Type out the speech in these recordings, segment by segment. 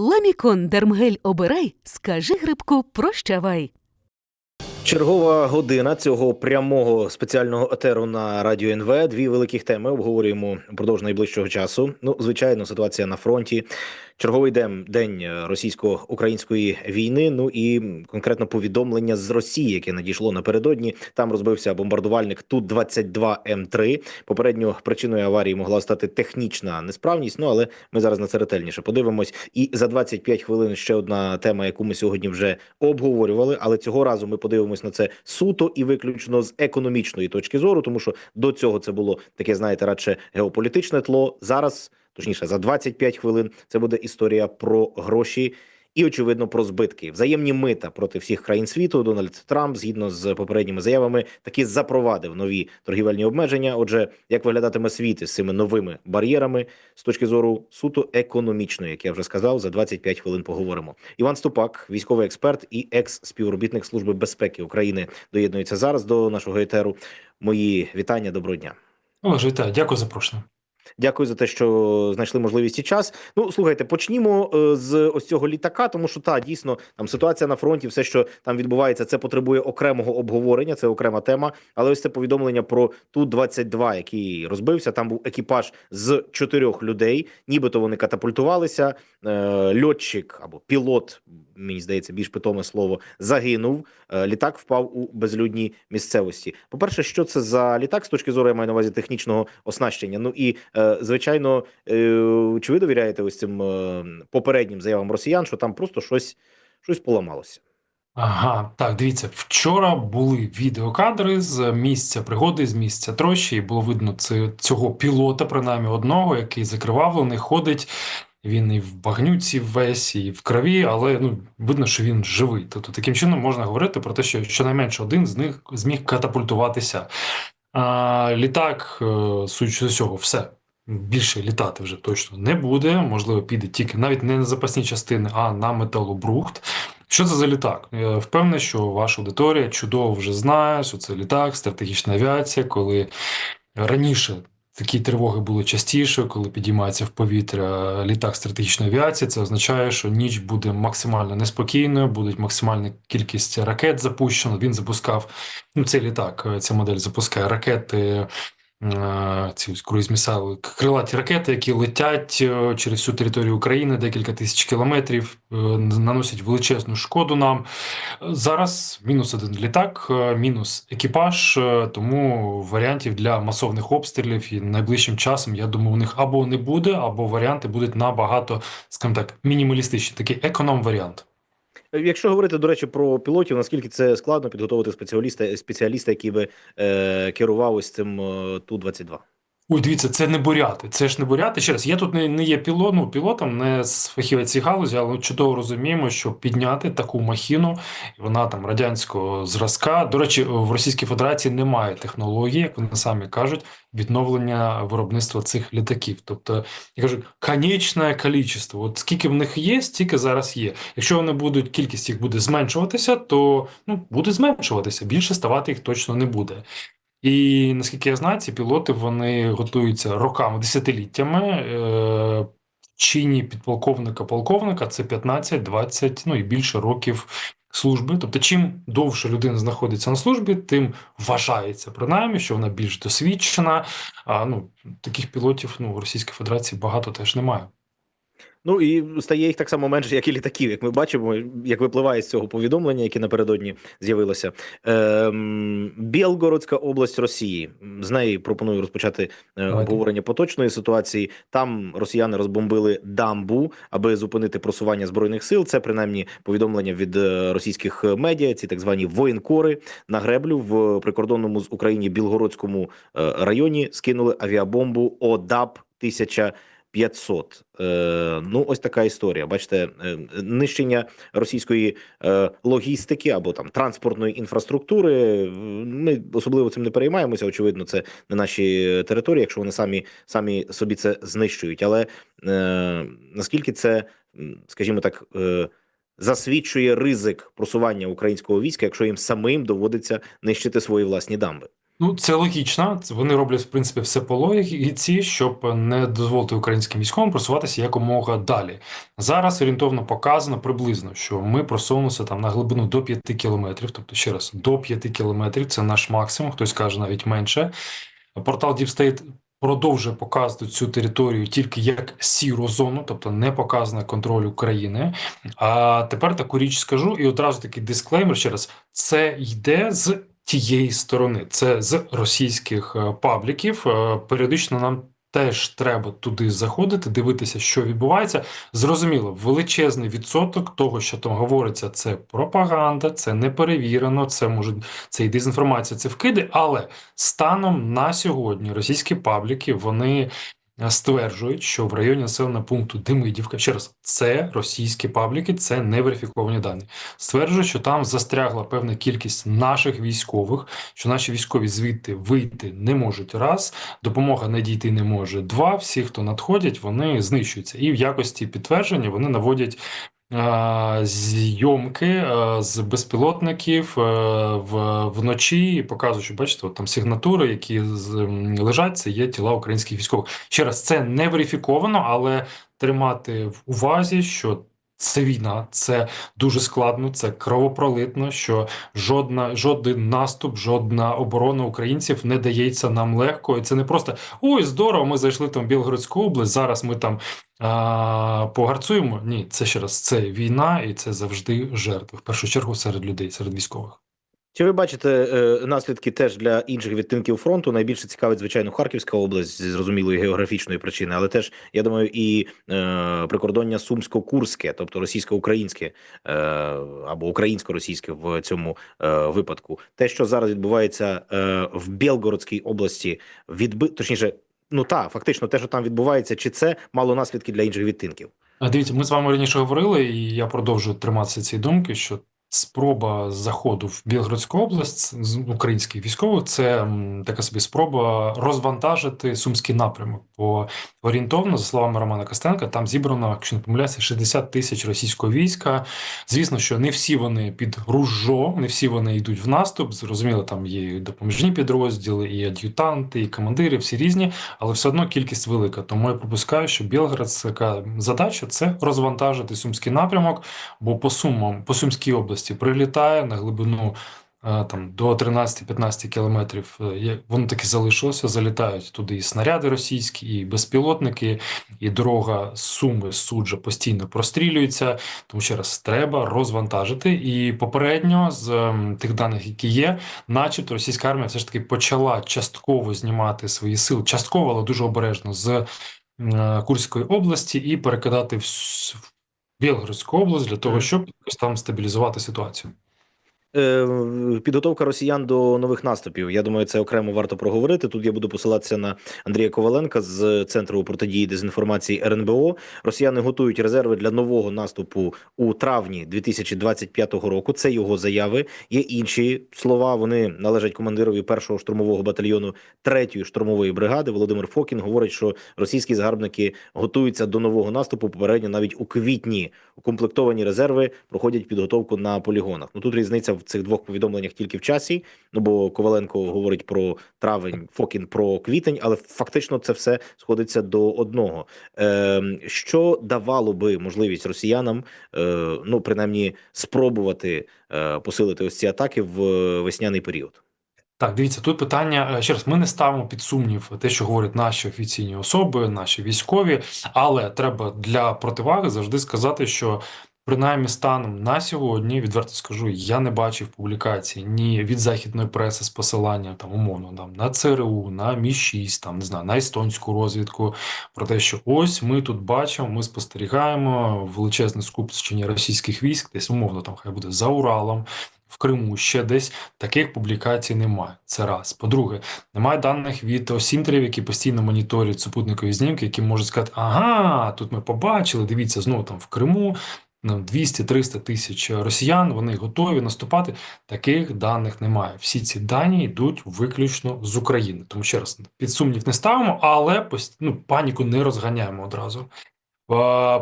Ламікон Дермгель обирай, скажи грибку прощавай. Чергова година цього прямого спеціального етеру на радіо НВ. Дві великих теми обговорюємо впродовж найближчого часу. Ну, звичайно, ситуація на фронті. Черговий день день російсько-української війни. Ну і конкретно повідомлення з Росії, яке надійшло напередодні. Там розбився бомбардувальник ту 22 М 3 Попередньо причиною аварії могла стати технічна несправність. Ну але ми зараз на це ретельніше подивимось. І за 25 хвилин ще одна тема, яку ми сьогодні вже обговорювали. Але цього разу ми подивимось на це суто і виключно з економічної точки зору, тому що до цього це було таке, знаєте, радше геополітичне тло. Зараз точніше за 25 хвилин. Це буде історія про гроші. І очевидно про збитки взаємні мита проти всіх країн світу. Дональд Трамп, згідно з попередніми заявами, таки запровадив нові торгівельні обмеження. Отже, як виглядатиме світ із цими новими бар'єрами з точки зору суто економічної, як я вже сказав, за 25 хвилин поговоримо. Іван Ступак, військовий експерт і екс-співробітник служби безпеки України, доєднується зараз до нашого етеру. Мої вітання. Доброго дня. Олеже, вітаю, дякую за запрошення. Дякую за те, що знайшли можливість і час. Ну слухайте, почнімо е, з ось цього літака, тому що та дійсно там ситуація на фронті, все, що там відбувається, це потребує окремого обговорення. Це окрема тема. Але ось це повідомлення про ту 22 який розбився. Там був екіпаж з чотирьох людей, нібито вони катапультувалися. Е, льотчик або пілот, мені здається, більш питоме слово, загинув. Е, літак впав у безлюдній місцевості. По перше, що це за літак з точки зору я маю на увазі технічного оснащення. Ну і звичайно, е, чи ви довіряєте ось цим е, попереднім заявам росіян, що там просто щось, щось поламалося? Ага, так, дивіться, вчора були відеокадри з місця пригоди, з місця трощі, і було видно цього пілота, принаймні одного, який закривавлений, ходить. Він і в багнюці весь, і в крові, але ну видно, що він живий. Тобто таким чином можна говорити про те, що щонайменше один з них зміг катапультуватися. А, Літак, е, судячи з цього, все. Більше літати вже точно не буде. Можливо, піде тільки навіть не на запасні частини, а на металобрухт. Що це за літак? Я впевнений, що ваша аудиторія чудово вже знає, що це літак, стратегічна авіація, коли раніше такі тривоги були частіше, коли підіймається в повітря літак стратегічної авіації. Це означає, що ніч буде максимально неспокійною, буде максимальна кількість ракет запущено. Він запускав ну, цей літак, ця модель запускає ракети. Е, Ці ось круїз-місайли, крилаті ракети, які летять е, через всю територію України декілька тисяч кілометрів, е, наносять величезну шкоду нам. Зараз мінус один літак, мінус екіпаж, тому варіантів для масовних обстрілів і найближчим часом, я думаю, у них або не буде, або варіанти будуть набагато, скажімо так, мінімалістичні, такий економ-варіант. Якщо говорити, до речі, про пілотів, наскільки це складно підготувати спеціаліста, спеціаліста, який би е, керував ось цим е, Ту-22? Ой, дивіться, це не буряти. Це ж не буряти. Ще раз, я тут не, не є пілот, ну, пілотом, не з фахівець цієї галузі, але чудово розуміємо, що підняти таку махіну, вона там радянського зразка. До речі, в Російській Федерації немає технології, як вони самі кажуть, відновлення виробництва цих літаків. Тобто, я кажу, конечне кількість. От скільки в них є, стільки зараз є. Якщо вони будуть, кількість їх буде зменшуватися, то ну, буде зменшуватися. Більше ставати їх точно не буде. І наскільки я знаю, ці пілоти вони готуються роками, десятиліттями. Е, чині підполковника полковника це 15-20, ну і більше років служби. Тобто, чим довше людина знаходиться на службі, тим вважається принаймні, що вона більш досвідчена. А ну таких пілотів ну в Російській Федерації багато теж немає. Ну і стає їх так само менше, як і літаків, як ми бачимо, як випливає з цього повідомлення, яке напередодні з'явилося. Ем, Білгородська область Росії. З неї пропоную розпочати е, обговорення поточної ситуації. Там росіяни розбомбили дамбу, аби зупинити просування збройних сил. Це принаймні повідомлення від е, російських медіа. Ці так звані воєнкори на греблю в прикордонному з Україні Білгородському е, районі скинули авіабомбу ОДАП 1000 500. Е, ну, ось така історія. Бачите, е, нищення російської е, логістики або там транспортної інфраструктури. Ми особливо цим не переймаємося. Очевидно, це не наші території, якщо вони самі самі собі це знищують. Але наскільки це, скажімо так, засвідчує ризик просування українського війська, якщо їм самим доводиться нищити свої власні дамби? Ну, це логічно. Вони роблять, в принципі, все по логіці, щоб не дозволити українським військовим просуватися якомога далі. Зараз орієнтовно показано приблизно, що ми просунулися там на глибину до 5 кілометрів. Тобто, ще раз, до 5 кілометрів це наш максимум, хтось каже навіть менше. Портал State продовжує показувати цю територію тільки як сіру зону, тобто не показано контроль України. А тепер таку річ скажу, і одразу такий дисклеймер ще раз: це йде з тієї сторони, це з російських е, пабліків. Е, Періодично нам. Теж треба туди заходити, дивитися, що відбувається. Зрозуміло, величезний відсоток того, що там говориться, це пропаганда, це неперевірено, це може це і дезінформація, це вкиди. Але станом на сьогодні російські пабліки вони стверджують, що в районі населеного пункту Демидівка, ще раз, це російські пабліки, це не верифіковані дані. Стверджують, що там застрягла певна кількість наших військових, що наші військові звідти вийти не можуть раз, допомога не дійти не може два. Всі, хто надходять, вони знищуються. І в якості підтвердження вони наводять. Зйомки е, з безпілотників е, вночі і показують, що бачите, от там сигнатури, які лежать, це є тіла українських військових. Ще раз, це не верифіковано, але тримати в увазі, що це війна, це дуже складно, це кровопролитно. Що жодна, жоден наступ, жодна оборона українців не дається нам легко. І це не просто ой, здорово, ми зайшли там в Білгородську область. Зараз ми там а, погарцуємо. Ні, це ще раз це війна, і це завжди жертви. В першу чергу серед людей, серед військових. Чи ви бачите е, наслідки теж для інших відтинків фронту? Найбільше цікавить, звичайно, Харківська область зі зрозумілої географічної причини, але теж я думаю, і е, прикордоння сумсько-курське, тобто російсько-українське е, або українсько-російське в цьому е, випадку. Те, що зараз відбувається е, в Білгородській області, відби точніше, ну та фактично, те, що там відбувається, чи це мало наслідки для інших відтинків? Дивіться, ми з вами раніше говорили, і я продовжую триматися цієї думки, що спроба заходу в Білгородську область з українських військових це така собі спроба розвантажити сумський напрямок. Бо орієнтовно, за словами Романа Костенка, там зібрано, якщо не помиляюся, 60 тисяч російського війська. Звісно, що не всі вони під ружо, не всі вони йдуть в наступ. Зрозуміло, там є і допоміжні підрозділи, і ад'ютанти, і командири, всі різні, але все одно кількість велика. Тому я припускаю, що Білгородська задача це розвантажити сумський напрямок, бо по сумам, по Сумській області прилітає на глибину. е, Там до 13-15 кілометрів е, воно таки залишилося. Залітають туди і снаряди російські, і безпілотники, і дорога з Суми суджа постійно прострілюється. Тому ще раз треба розвантажити. І попередньо з ем, тих даних, які є, начебто російська армія все ж таки почала частково знімати свої сили, частково, але дуже обережно з е, Курської області і перекидати Білгородську область для того, щоб якось там стабілізувати ситуацію. Е, Підготовка росіян до нових наступів. Я думаю, це окремо варто проговорити. Тут я буду посилатися на Андрія Коваленка з центру протидії дезінформації РНБО. Росіяни готують резерви для нового наступу у травні 2025 року. Це його заяви. Є інші слова. Вони належать командирові першого штурмового батальйону третьої штурмової бригади. Володимир Фокін говорить, що російські загарбники готуються до нового наступу. Попередньо навіть у квітні укомплектовані резерви проходять підготовку на полігонах. Ну тут різниця в цих двох повідомленнях тільки в часі. Ну бо Коваленко говорить про травень, Фокін про квітень, але фактично це все сходиться до одного. Е, що давало би можливість росіянам, е, ну принаймні, спробувати е, посилити ось ці атаки в е, весняний період. Так, дивіться, тут питання е, ще раз. Ми не ставимо під сумнів те, що говорять наші офіційні особи, наші військові, але треба для противаги завжди сказати, що принаймні станом на сьогодні, відверто скажу, я не бачив публікацій ні від західної преси з посиланням там умовно там на ЦРУ, на Мі 6 там не знаю, на естонську розвідку про те, що ось ми тут бачимо, ми спостерігаємо величезне скупчення російських військ, десь умовно там хай буде за Уралом. В Криму ще десь таких публікацій немає. Це раз. По-друге, немає даних від осінтерів, які постійно моніторять супутникові знімки, які можуть сказати: ага, тут ми побачили, дивіться, знову там в Криму. Ну, 200-300 тисяч росіян, вони готові наступати. Таких даних немає. Всі ці дані йдуть виключно з України. Тому ще раз під сумнів не ставимо, але ну, паніку не розганяємо одразу.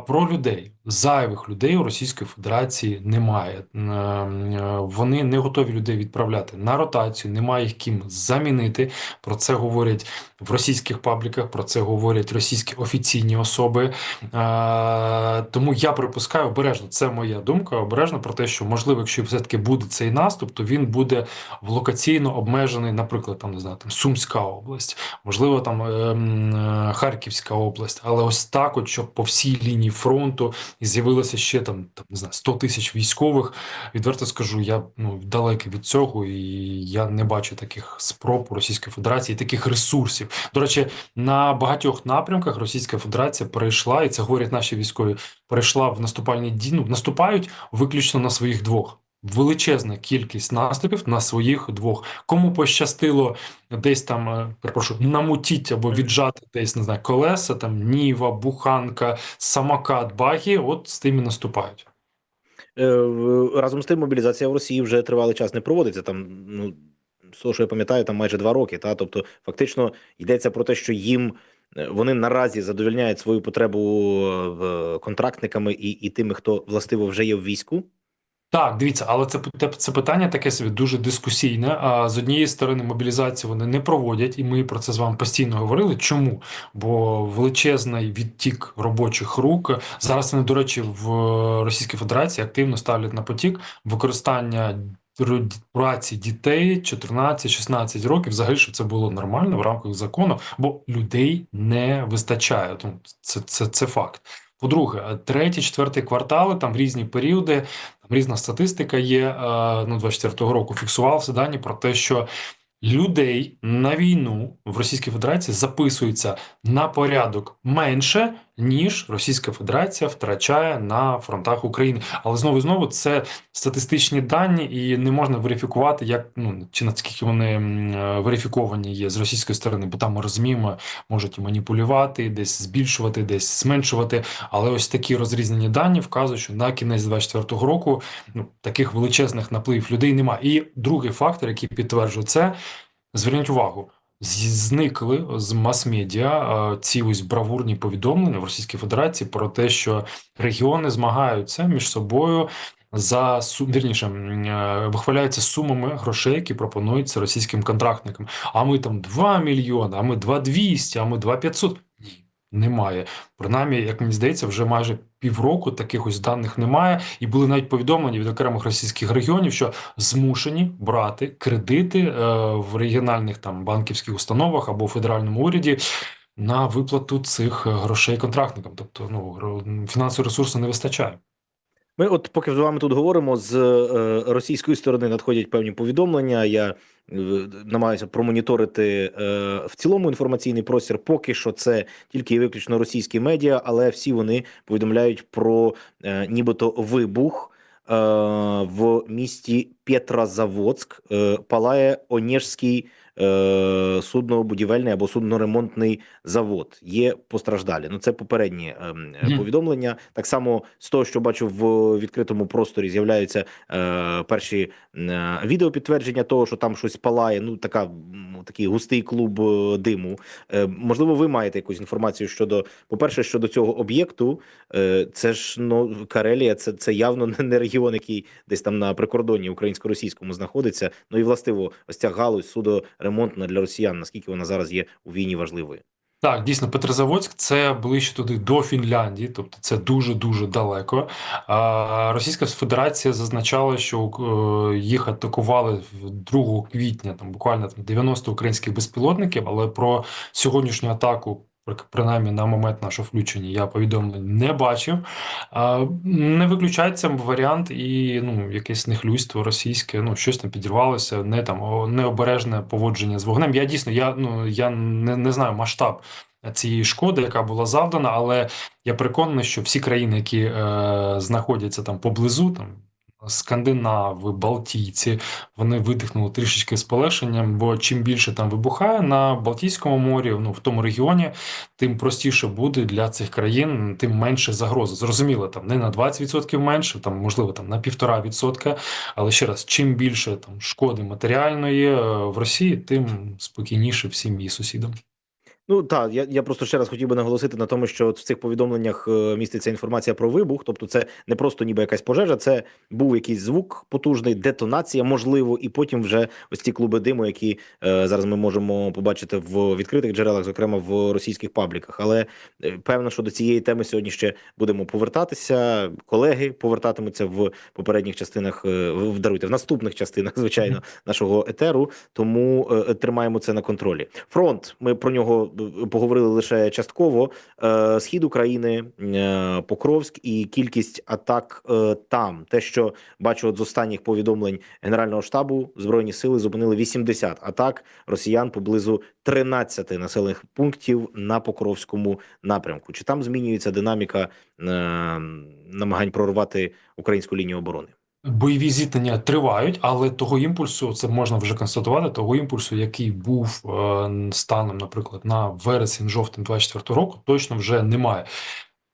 Про людей зайвих людей у Російської Федерації немає. Е, Вони не готові людей відправляти на ротацію, немає їх ким замінити. Про це говорять в російських пабліках, про це говорять російські офіційні особи. Е, Тому я припускаю обережно, це моя думка, обережно про те, що можливо, якщо все-таки буде цей наступ, то він буде в локаційно обмежений, наприклад, там не знаю, там Сумська область, можливо, там е, м, е, Харківська область, але ось так, от щоб по всій лінії фронту і з'явилося ще там, там не знаю, 100 тисяч військових. Відверто скажу, я ну далекий від цього, і я не бачу таких спроб у Російської Федерації, таких ресурсів. До речі, на багатьох напрямках Російська Федерація перейшла, і це говорять наші військові, перейшла в наступальні дії. Ну, наступають виключно на своїх двох. Величезна кількість наступів на своїх двох. Кому пощастило десь там, е, перепрошую, намутіть або віджати десь не знаю, колеса, там Ніва, Буханка, самокат, баги, от з тим і наступають. Е, Разом з тим, мобілізація в Росії вже тривалий час не проводиться. Там, ну, з того, що я пам'ятаю, там майже два роки. Та? Тобто, фактично йдеться про те, що їм е, вони наразі задовільняють свою потребу контрактниками і, і тими, хто властиво вже є в війську. Так, дивіться, але це пи- це питання таке собі дуже дискусійне. А з однієї сторони, мобілізацію вони не проводять, і ми про це з вами постійно говорили. Чому? Бо величезний відтік робочих рук зараз вони, до речі, в Російській Федерації активно ставлять на потік використання праці дітей 14-16 років. Взагалі, щоб це було нормально в рамках закону, бо людей не вистачає. Тому це, це, це факт. По-друге, третій, четвертий квартали, там різні періоди, там різна статистика є. е, Ну, 24-го року фіксувалися дані про те, що людей на війну в Російській Федерації записується на порядок менше, ніж Російська Федерація втрачає на фронтах України. Але знову знову це статистичні дані, і не можна верифікувати, як ну чи наскільки вони е, верифіковані є з російської сторони, бо там ми розуміємо, можуть маніпулювати, десь збільшувати, десь зменшувати. Але ось такі розрізнені дані вказують, що на кінець 24-го року ну, таких величезних напливів людей немає. І другий фактор, який підтверджує це, зверніть увагу. Зникли з мас-медіа ці ось бравурні повідомлення в Російській Федерації про те, що регіони змагаються між собою за вірніше, е, вихваляються сумами грошей, які пропонуються російським контрактникам. А ми там 2 мільйони, а ми 2 200, а ми 2 500. Немає. Принаймні, як мені здається, вже майже півроку таких ось даних немає, і були навіть повідомлені від окремих російських регіонів, що змушені брати кредити е, в регіональних там банківських установах або федеральному уряді на виплату цих грошей контрактникам. Тобто, ну фінансового ресурсу не вистачає. Ми, от поки з вами тут говоримо, з е, російської сторони надходять певні повідомлення. Я е, намагаюся промоніторити е, в цілому інформаційний простір. Поки що це тільки і виключно російські медіа, але всі вони повідомляють про нібито вибух. В місті Петрозаводськ палає Онежський е, суднобудівельний або судноремонтний завод. Є постраждалі. Ну це попередні е, Мгм. повідомлення. Так само з того, що бачу в відкритому просторі, з'являються е, перші е, відео підтвердження того, що там щось палає. Ну така такий густий клуб е, диму. Е, можливо, ви маєте якусь інформацію щодо, по-перше, щодо цього об'єкту. Е, це ж ну Карелія, це, це явно не- регіон, який десь там на прикордонні українсько-російському знаходиться. Ну і властиво, ось ця галузь судоремонтна для росіян. Наскільки вона зараз є у війні важливою? Так, дійсно, Петрозаводськ це ближче туди до Фінляндії, тобто це дуже дуже далеко. Російська Федерація зазначала, що е, їх атакували 2 квітня, там буквально там 90 українських безпілотників, але про сьогоднішню атаку. При- Принаймні на момент нашого включення я повідомлень не бачив. Не виключається варіант і ну, якесь нехлюйство російське, ну щось там підірвалося, не там необережне поводження з вогнем. Я дійсно я, ну, я не, не знаю масштаб цієї шкоди, яка була завдана, але я переконаний, що всі країни, які е, знаходяться там поблизу, там скандинави, балтійці, вони видихнули трішечки з полегшенням, бо чим більше там вибухає на Балтійському морі, ну в тому регіоні, тим простіше буде для цих країн, тим менше загрози. Зрозуміло, там не на 20% менше, там можливо там на 1,5%, але ще раз, чим більше там шкоди матеріальної е, в Росії, тим спокійніше всім її сусідам. Ну так, я, я просто ще раз хотів би наголосити на тому, що от в цих повідомленнях е, міститься інформація про вибух. Тобто, це не просто ніби якась пожежа, це був якийсь звук потужний, детонація, можливо, і потім вже ось ці клуби диму, які е, зараз ми можемо побачити в відкритих джерелах, зокрема в російських пабліках. Але е, певно, що до цієї теми сьогодні ще будемо повертатися. Колеги повертатимуться в попередніх частинах, е, в даруйте, в наступних частинах, звичайно, нашого етеру. Тому е, тримаємо це на контролі. Фронт, ми про нього поговорили лише частково. Е, Схід України, е, Покровськ і кількість атак е, там. Те, що бачу от з останніх повідомлень Генерального штабу, збройні сили зупинили 80 атак росіян поблизу 13 населених пунктів на Покровському напрямку. Чи там змінюється динаміка намагань прорвати українську лінію оборони? Бойові зіткнення тривають, але того імпульсу, це можна вже констатувати, того імпульсу, який був е, станом, наприклад, на вересень-жовтень 24 року, точно вже немає.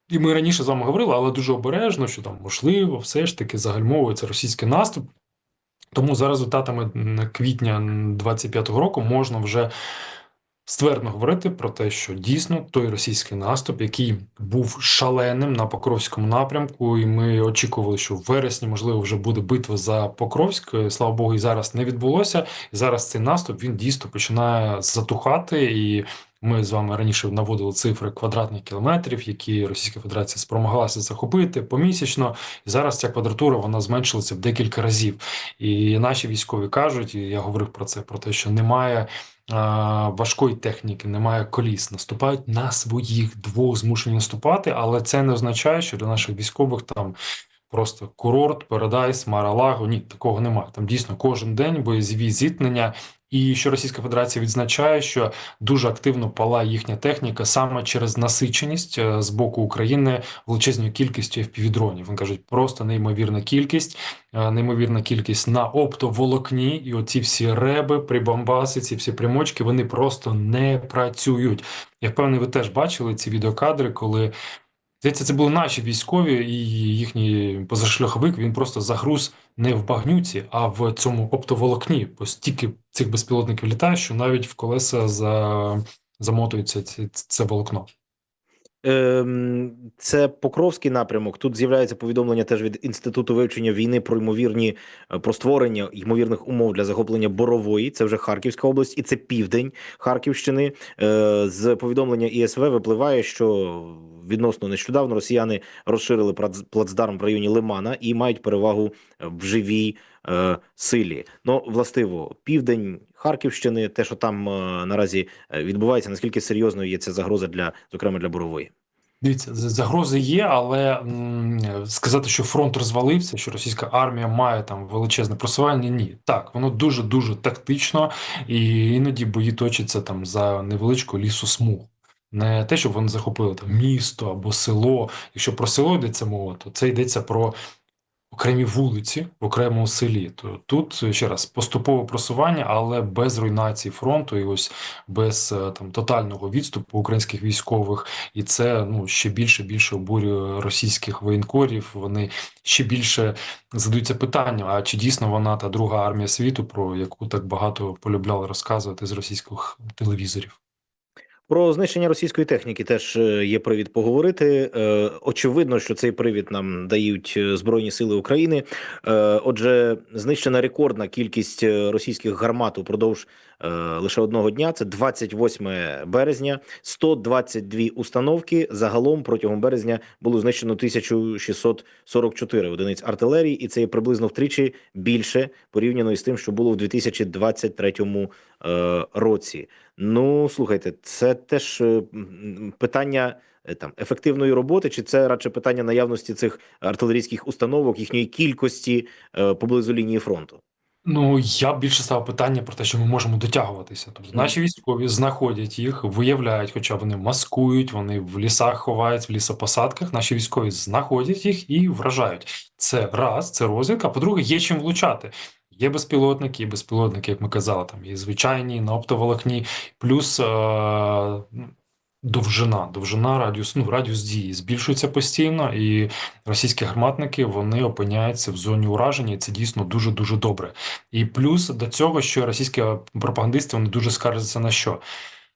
І ми раніше з вами говорили, але дуже обережно, що там можливо, все ж таки загальмовується російський наступ. Тому за результатами квітня 25-го року можна вже ствердно говорити про те, що дійсно той російський наступ, який був шаленим на Покровському напрямку, і ми очікували, що в вересні можливо вже буде битва за Покровськ. Е, Слава Богу, і зараз не відбулося. І зараз цей наступ він дійсно починає затухати і. Ми з вами раніше наводили цифри квадратних кілометрів, які Російська Федерація спромоглася захопити помісячно. І зараз ця квадратура вона зменшилася в декілька разів. І наші військові кажуть, і я говорив про це: про те, що немає важкої техніки, немає коліс. Наступають на своїх двох змушені наступати, але це не означає, що для наших військових там. Просто курорт, Парадайс, Маралаго. Ні, такого немає. Там дійсно кожен день боєзові зіткнення. І що Російська Федерація відзначає, що дуже активно палає їхня техніка саме через насиченість е, з боку України величезною кількістю FPV-дронів. Вони кажуть, просто неймовірна кількість, е, неймовірна кількість на оптоволокні, і оці всі реби, прибамбаси, ці всі примочки, вони просто не працюють. Я впевнений, ви теж бачили ці відеокадри, коли. Здається, це були наші військові, і їхній позашляховик він просто загруз не в багнюці, а в цьому оптоволокні. Бо стільки цих безпілотників літає, що навіть в колеса за... замотується це, волокно. Ем, Це Покровський напрямок. Тут з'являється повідомлення теж від інституту вивчення війни про ймовірні е, про створення ймовірних умов для захоплення борової. Це вже Харківська область, і це південь Харківщини. Е, З повідомлення ІСВ випливає, що відносно нещодавно росіяни розширили плацдарм в районі Лимана і мають перевагу е, в живій е, силі. Ну, властиво, південь Харківщини, те, що там е, наразі е, відбувається, наскільки серйозною є ця загроза для, зокрема, для борової. Дивіться, загрози є, але м, сказати, що фронт розвалився, що російська армія має там величезне просування, ні. Так, воно дуже дуже тактично, і іноді бої точаться там за невеличку лісосмугу. Не те, щоб вони захопили там місто або село. Якщо про село йдеться мова, то це йдеться про окремі вулиці в окремому селі. То тут ще раз поступове просування, але без руйнації фронту і ось без е, там тотального відступу українських військових. І це ну ще більше більше обурює російських воєнкорів. Вони ще більше задаються питанням: а чи дійсно вона та друга армія світу, про яку так багато полюбляли розказувати з російських телевізорів? Про знищення російської техніки теж е, є привід поговорити. Е, Очевидно, що цей привід нам дають е, Збройні Сили України. Отже, знищена рекордна кількість російських гармат упродовж лише одного дня. Це 28 березня, 122 установки. Загалом протягом березня було знищено 1644 одиниць артилерії, і це є приблизно втричі більше порівняно із тим, що було в 2023 е, році. Ну, слухайте, це теж е, питання е, там ефективної роботи, чи це радше питання наявності цих артилерійських установок, їхньої кількості е, поблизу лінії фронту? Ну, я більше ставив питання про те, що ми можемо дотягуватися. Тобто наші військові знаходять їх, виявляють, хоча вони маскують, вони в лісах ховають, в лісопосадках. Наші військові знаходять їх і вражають. Це раз, це розвідка. А по-друге, є чим влучати. Є безпілотники, є безпілотники, як ми казали, там є звичайні на оптоволокні, плюс е- довжина, довжина радіус, ну, радіус дії збільшується постійно, і російські гарматники вони опиняються в зоні ураження, і це дійсно дуже дуже добре. І плюс до цього, що російські пропагандисти вони дуже скаржаться на що?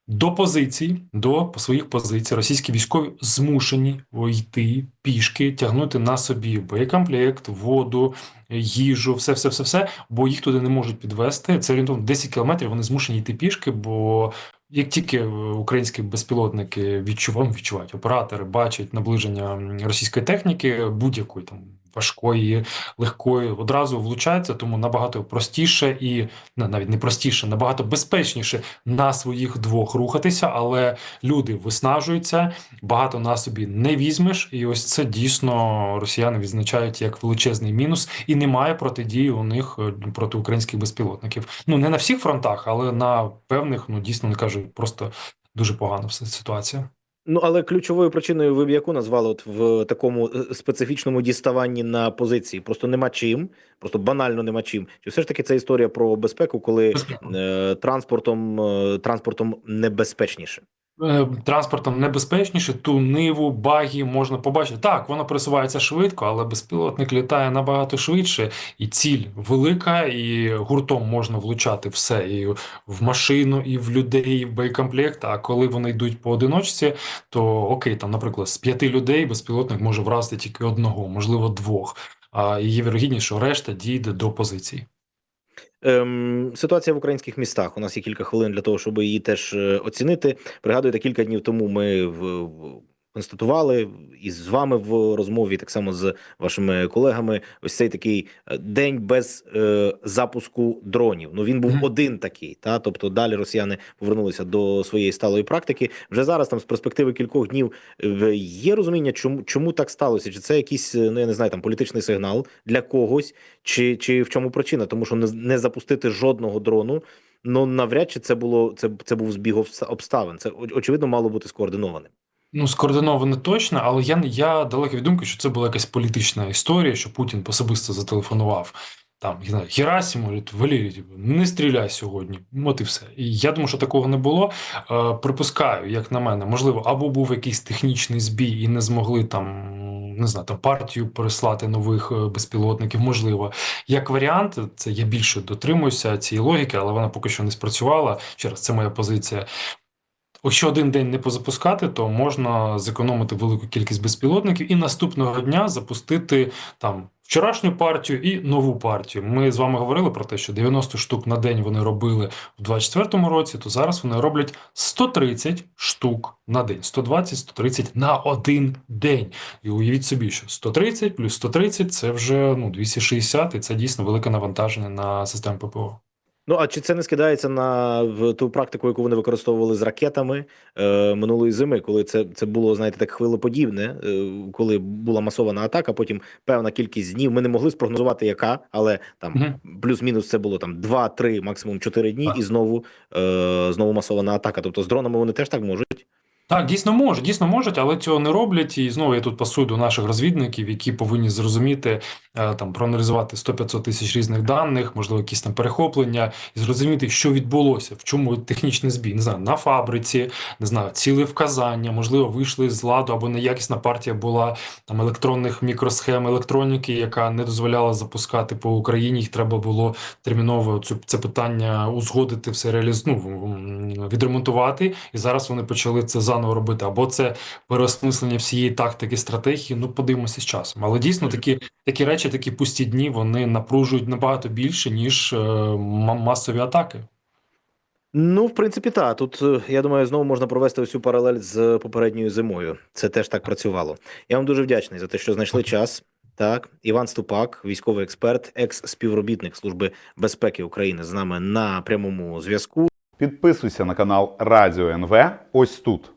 До позицій, до своїх позицій російські військові змушені йти пішки, тягнути на собі боєкомплект, воду, їжу, все, все, все, все, бо їх туди не можуть підвести. Це орієнтовно 10 кілометрів. Вони змушені йти пішки, бо як тільки е, українські безпілотники відчувають, відчувають оператори, бачать наближення російської техніки, будь-якої там важкої, легкої, одразу влучаються, тому набагато простіше і не, навіть не простіше, набагато безпечніше на своїх двох рухатися, але люди виснажуються, багато на собі не візьмеш, і ось це дійсно росіяни відзначають як величезний мінус, і немає протидії у них е, проти українських безпілотників. Ну не на всіх фронтах, але на певних, ну дійсно не кажу, просто дуже погана вся ситуація. Ну але ключовою причиною ви б яку назвали от в такому е, специфічному діставанні на позиції? Просто нема чим, просто банально нема чим. Чи все ж таки це історія про безпеку, коли Безпеку. е, транспортом е, транспортом небезпечніше? Е, Транспортом небезпечніше, ту ниву, багі можна побачити. Так, воно просувається швидко, але безпілотник літає набагато швидше, і ціль велика, і гуртом можна влучати все і в машину, і в людей, і в боєкомплект. А коли вони йдуть поодиночці, то окей, там, наприклад, з п'яти людей безпілотник може вразити тільки одного, можливо, двох. А є вірогідність, що решта дійде до позиції. Ем, ситуація в українських містах. У нас є кілька хвилин для того, щоб її теж е, оцінити. Пригадуєте, кілька днів тому ми в, в констатували і з вами в розмові, так само з вашими колегами. Ось цей такий е, день без е, запуску дронів. Ну він був Мгм. один такий. Та тобто далі росіяни повернулися до своєї сталої практики. Вже зараз там з перспективи кількох днів е, є розуміння, чому чому так сталося? Чи це якийсь е, ну я не знаю, там політичний сигнал для когось, чи, чи в чому причина? Тому що не, не запустити жодного дрону. Ну навряд чи це було це, це був збіг обста- обставин. Це очевидно мало бути скоординованим. Ну, скоординовано точно, але я, я далекий від думки, що це була якась політична історія, що Путін особисто зателефонував там, я знаю, Герасиму, Валерій, типу, не стріляй сьогодні. От і все. І я думаю, що такого не було. Е, припускаю, як на мене, можливо, або був якийсь технічний збій і не змогли там. Не знаю, там партію переслати нових е, безпілотників, можливо. Як варіант, це я більше дотримуюся цієї логіки, але вона поки що не спрацювала. Ще раз, це моя позиція. Якщо один день не позапускати, то можна зекономити велику кількість безпілотників і наступного дня запустити там вчорашню партію і нову партію. Ми з вами говорили про те, що 90 штук на день вони робили в 24-му році, то зараз вони роблять 130 штук на день, 120-130 на один день. І уявіть собі, що 130 плюс 130 – це вже ну 260, і це дійсно велике навантаження на систему ППО. Ну а чи це не скидається на в ту практику, яку вони використовували з ракетами е, минулої зими, коли це, це було, знаєте, так хвилеподібне, е, коли була масована атака, потім певна кількість днів. Ми не могли спрогнозувати, яка, але там угу. плюс-мінус це було там 2-3, максимум 4 дні, Так. і знову е, знову масована атака. Тобто з дронами вони теж так можуть. Так, дійсно можуть, дійсно можуть, але цього не роблять. І знову я тут пасую до наших розвідників, які повинні зрозуміти, е, там проаналізувати 100-500 тисяч різних даних, можливо, якісь там перехоплення, і зрозуміти, що відбулося, в чому технічний збій. Не знаю, на фабриці, не знаю, ціле вказання, можливо, вийшли з ладу або неякісна партія була там електронних мікросхем електроніки, яка не дозволяла запускати по Україні. Їх треба було терміново цю це питання узгодити, все реаліз... ну, відремонтувати. І зараз вони почали це заново робити. Або це переосмислення всієї тактики, стратегії. Ну, подивимося з часом. Але дійсно такі, такі речі, такі пусті дні, вони напружують набагато більше, ніж е, масові атаки. Ну, в принципі, так. Тут е, я думаю, знову можна провести усю паралель з попередньою зимою. Це теж так працювало. Я вам дуже вдячний за те, що знайшли час. Так, Іван Ступак, військовий експерт, екс-співробітник Служби безпеки України, з нами на прямому зв'язку. Підписуйся на канал Радіо НВ ось тут.